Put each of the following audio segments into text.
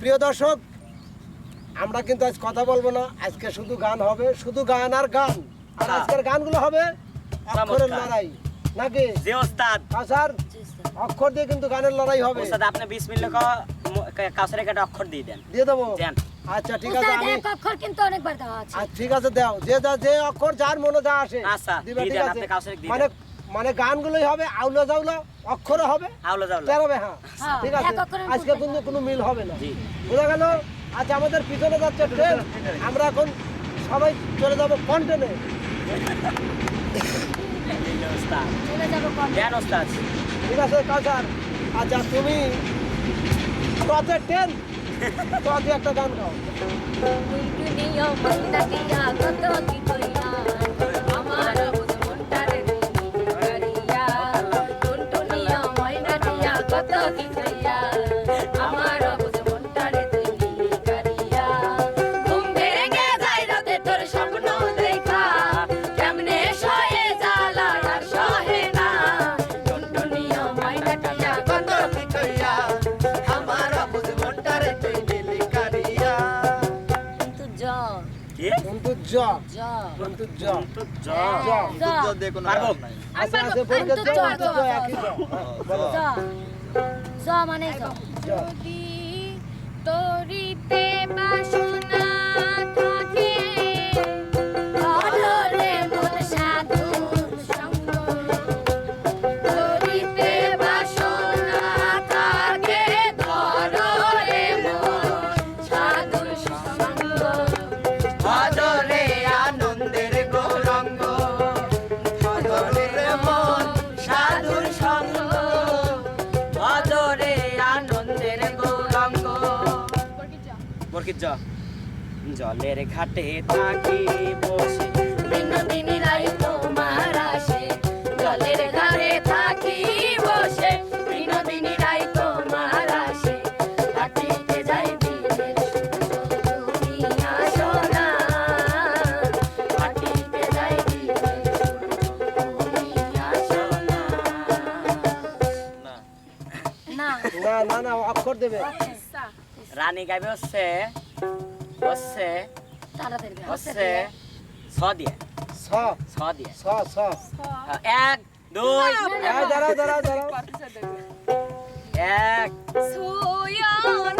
প্রিয় দর্শক আমরা কিন্তু আজ কথা বলব না। আজকে শুধু গান হবে শুধু গান আর গান। আর হ্যাঁ। আজকের গানগুলো হবে অক্ষরের লড়াই। নাকি? জি ওস্তাদ। কাসার অক্ষর দিয়ে কিন্তু গানের লড়াই হবে। ওস্তাদ আপনি 20 মিনিট কাউসারে অক্ষর দিয়ে দেন। দিয়ে দেবো? দেন। আচ্ছা ঠিক আছে আমি এক অক্ষর কিন্তু অনেকবার দেওয়া আছে। আচ্ছা ঠিক আছে দাও। যে যা যে অক্ষর যার মনে যা আসে আচ্ছা, দিবে ঠিক আছে? আপনি কাউসারে দিয়ে মানে মানে গানগুলোই হবে আউলা জাউলা অক্ষরে হবে আউলো যাও তেরোবে হ্যাঁ। হ্যাঁ, ঠিক আছে? আজকে কিন্তু কোনো মিল হবে না। জি। বোঝা গেল? আচ্ছা আমাদের পিছনে যাচ্ছে ট্রেন। আমরা এখন সবাই চলে যাব কন্টেনে। ঠিক আছে কাউসার আচ্ছা তুমি টতে ট্রেন? টতে একটা গান গাও। কত মানে তরিতে বাসনা বরকিত জ জলের ঘাটে থাকি বসে। বিনোদিনী রাই তোমার আসে। জলের ধারে থাকি বসে। বিনোদিনী রাই তোমার আসে। কাটিতে যাই দিনের তুমি আসো না। কাটিতে যাই দিনের তুমি আসো না। না। না না না অক্ষর দেবে। রানী গাইবে হচ্ছে হচ্ছে হচ্ছে ছ দিয়ে ছ ছ দিয়ে ছ ছ এক দুই দাঁড়াও দাঁড়াও দাঁড়াও এক পারব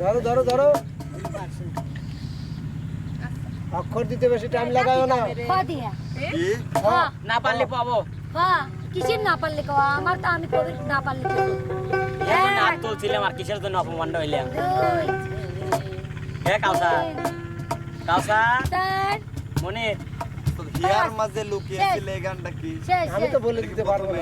ধরো ধরো ধরো। অক্ষর দিতে বেশি টাইম লাগাও না। না পারলে পাবো। কিসের না পারলে কো আমার তো আমি কবির না পারলে নাক তুলছিলাম আর কিসের জন্য অপমান হইলাম? দুই, হে কাউসা কাউসা চার, হিয়ার মাঝে লুকিয়ে ছিল এই গানটা কি? আমি তো বলে দিতে পারব না।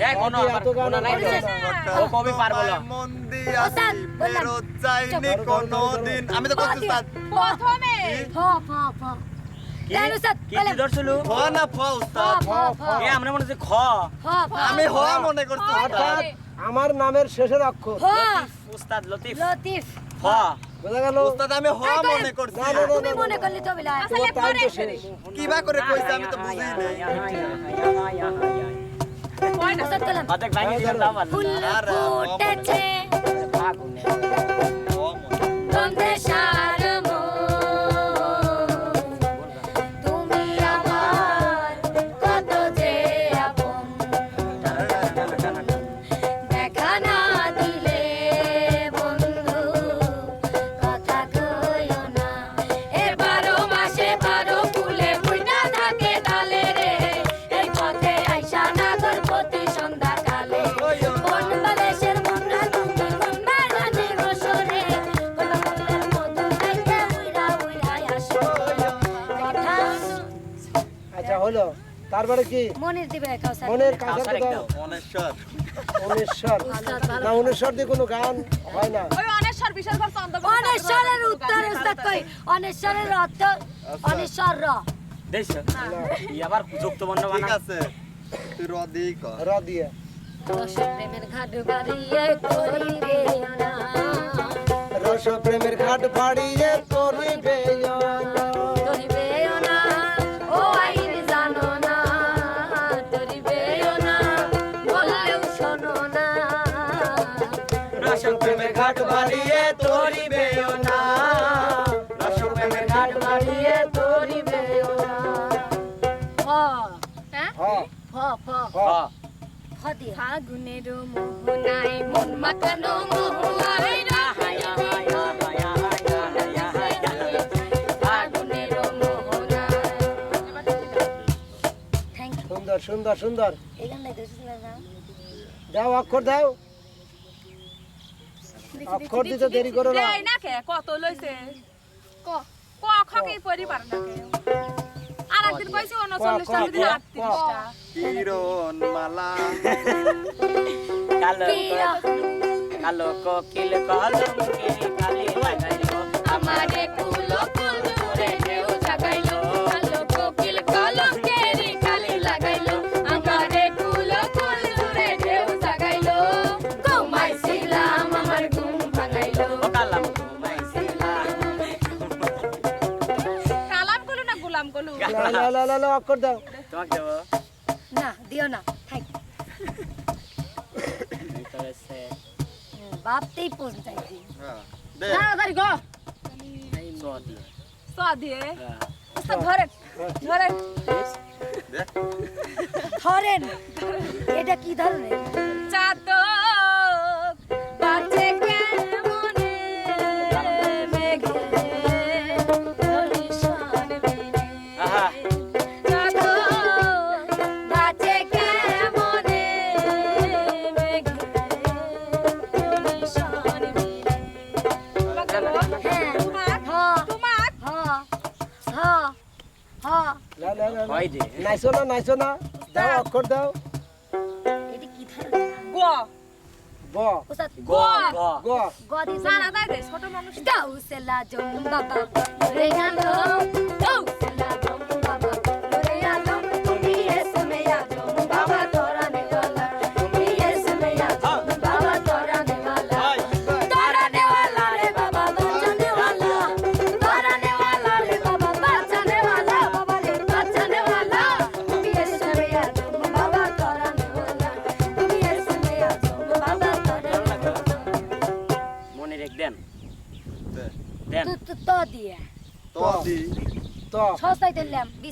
হে কোনো এত আমার গান নাই। ও কবি পারব না? মন দিয়াছি ফেরত ধরো, ধরো, আমি তো করছি উস্তাদ প্রথমে। ফ, ফ, ফ। স্যার, আমরা খ। ফ, ফ। আমি হ করছি উস্তাদ। আমার নামের শেষের অক্ষর। লতিফ লতিফ। বোঝা গেল আমি মনে করছি তুমি মনে করলে কিবা করে কইছে আমি তো বুঝি নাই ওস্তাদ তারপরে কি? মনির দিবে কাউসার কাউসার দাও ভালো না উনিশ্বর দিয়ে কোনো গান হয় না। ওই অনেশ্বর বিশাল ঘর চন্দ্র অনেশ্বরের উত্তর উস্তাদ কই? অনেশ্বরের অর্থ অনেশ্বর র। দেখছ? ই আবার যুক্ত বর্ণ ঠিক আছে। তুই রদি কর। র দিয়ে। রস প্রেমের ঘাট বাড়িয়ে করিবে না। রস প্রেমের ঘাট করিবে করিবে রস প্রেমের ঘাট ফাড়িয়ে করিবে না। রস প্রেমের ঘাট ফাড়িয়ে করিবে হ। হ্যাঁ? হ। হ হ। হ। হ। হ দিয়ে। ফাগুনের মোহনায় মন মাতানো মোহনায়। সুন্দর সুন্দর সুন্দর। দাও অক্ষর দাও। অক্ষর দিতে দেরি করো না। এই না কে কত লইছে? ক? ক খ কি পরি পার না কে আর একদিন কইছি 39 টা দিন 38 টা। কিরণ মালা কালো কালো কোকিল কালি লাগাইলো আমারে কলু লা, লা, লা, লা, লা, দাও। না দিও না থাক। বাপতেই পৌঁছাইছি হ্যাঁ তাড়াতাড়ি গো। দিয়ে। হ্যাঁ। উস্তাদ ধরেন। ধরেন ধরেন এটা কি ধরনের? হয় যে। নাইছো না নাইছো না? দাও অক্ষর দাও। এটা কি ধরনের গ। গ। গ। গ গ। দিয়ে জানা দেয় ছোট মানুষ। দাউসেলা জম বাবা রে জম বাবা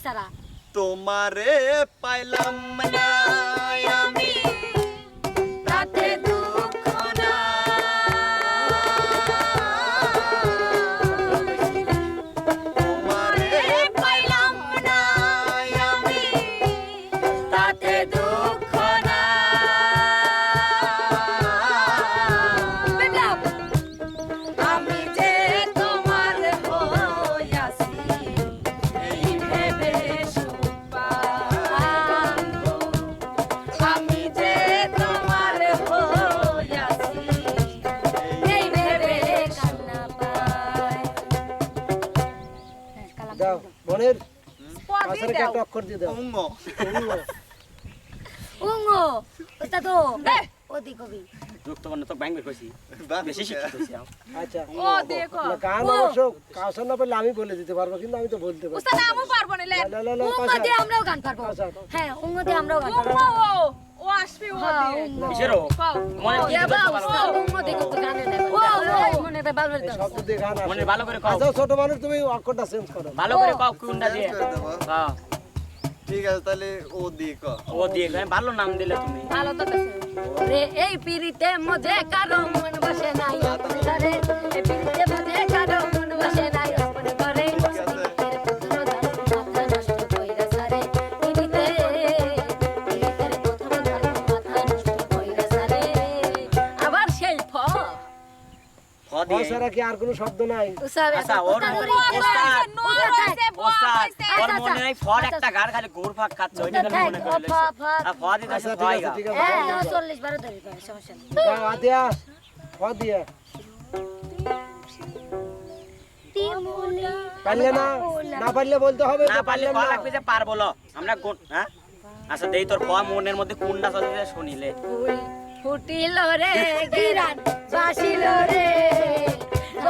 বিচারা তোমারে পাইলাম না। একটা অক্ষর দিয়ে দাও। উঙ্গ উঙ্গ। ওটা তো কবি যুক্ত বর্ণ তো ব্যাংক বেশি শিক্ষিত হইছি আমি। আচ্ছা। ও দেখো। গান অবশ্য কাউসার না আমি বলে দিতে পারব কিন্তু আমি তো বলতে পারব। উস্তাদ আমিও পারব না না, উঙ্গ দিয়ে আমরাও গান পারব। হ্যাঁ উঙ্গ দিয়ে আমরাও গান পারব। ও ও আসবে ও হ্যাঁ, দিয়ে। মনে ও? উস্তাদ উঙ্গ দিয়ে গানের দেবে। ও, মনে হয় বালবের এই শব্দ দিয়ে গান মনে ভালো করে কও। আচ্ছা ছোট মানুষ তুমি অক্ষরটা চেঞ্জ করো। ভালো করে কও কোনটা দিয়ে? হ্যাঁ। ঠিক আছে তাহলে ও দিয়ে ও দিয়ে কয়, ভালো নাম দিলে তুমি। ভালো তো রে এই পিড়িতে মজে কারও মন বসে নাই রে এই পিরিতে মজে কারও মন বসে নাই। দিয়ে। ছাড়া কি আর কোনো শব্দ নাই। আচ্ছা, ওর ওস্তাদ, ওস্তাদ, ওর মনে নাই ফর একটা গার খালি ঘুর ফাঁক খাচ্ছে ওইটা খালি মনে করে আর ফ। দিতে আচ্ছা আছে ঠিক গা। হ্যাঁ চল্লিশ বারো ধরে পাবে সমস্যা নেই। গাও আদিয়া হ দিয়ে। পারলে না না পারলে বলতে হবে না পারলে পারলেন লাগবে যে পার বলো আমরা হ্যাঁ? আচ্ছা দেই তোর ক মনের মধ্যে কোনটা চলছে শুনিলে। ফুটিল রে গিরান বাসিল রে।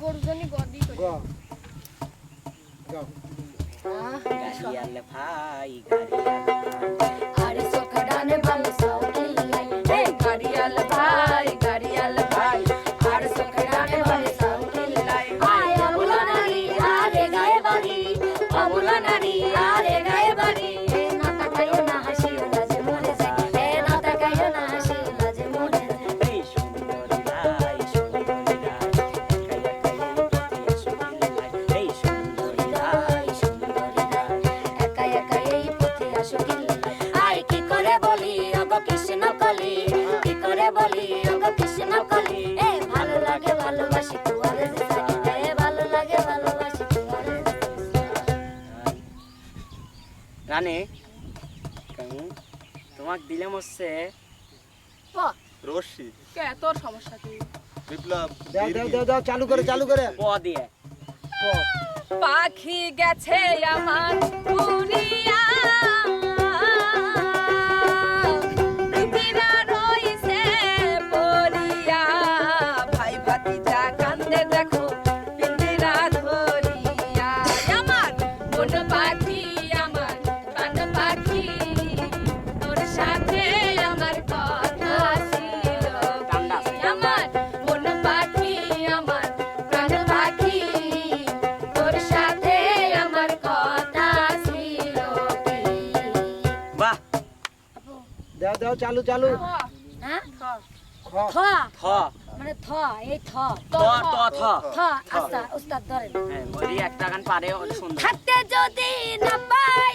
তুই গদি জনি গ। গ। গাও গাড়ি আলে ভাই কলি কি করে বলি? কৃষ্ণ কলি এ ভালো লাগে ভালোবাসি তোমারে যে এ ভালো লাগে ভালোবাসি তোমারে যে সাই। রানী তোমাক দিলাম হচ্ছে বাহ, রশি কে তোর সমস্যা কি? বিপ্লব দাও দাও দাও দাও চালু করে চালু করে। প দিয়ে। পাখি গেছে আমার উড়িয়া দাও চালু চালু। হ্যাঁ? খ। থ থ মানে থ এই থ ত ত থ থ আচ্ছা উস্তাদ ধরেন। হ্যাঁ ওই একটা গান পারে সুন্দর থাকতে যদি না পাই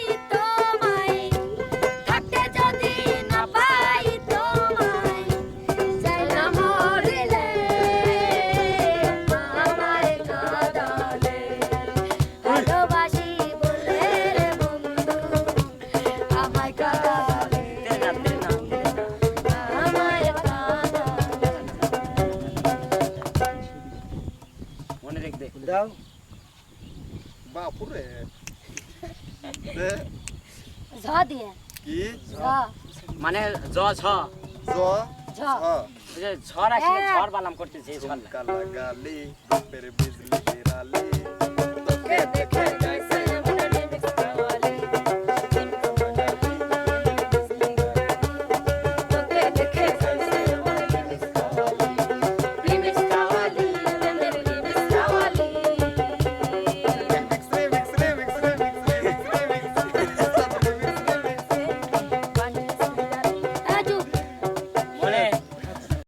মানে জ ছ জ ছ ঝড় আসলে ঝড় বালাম করতেছে ঝড়। লাগালি রূপের বিজলি গেরালি তোকে দেখে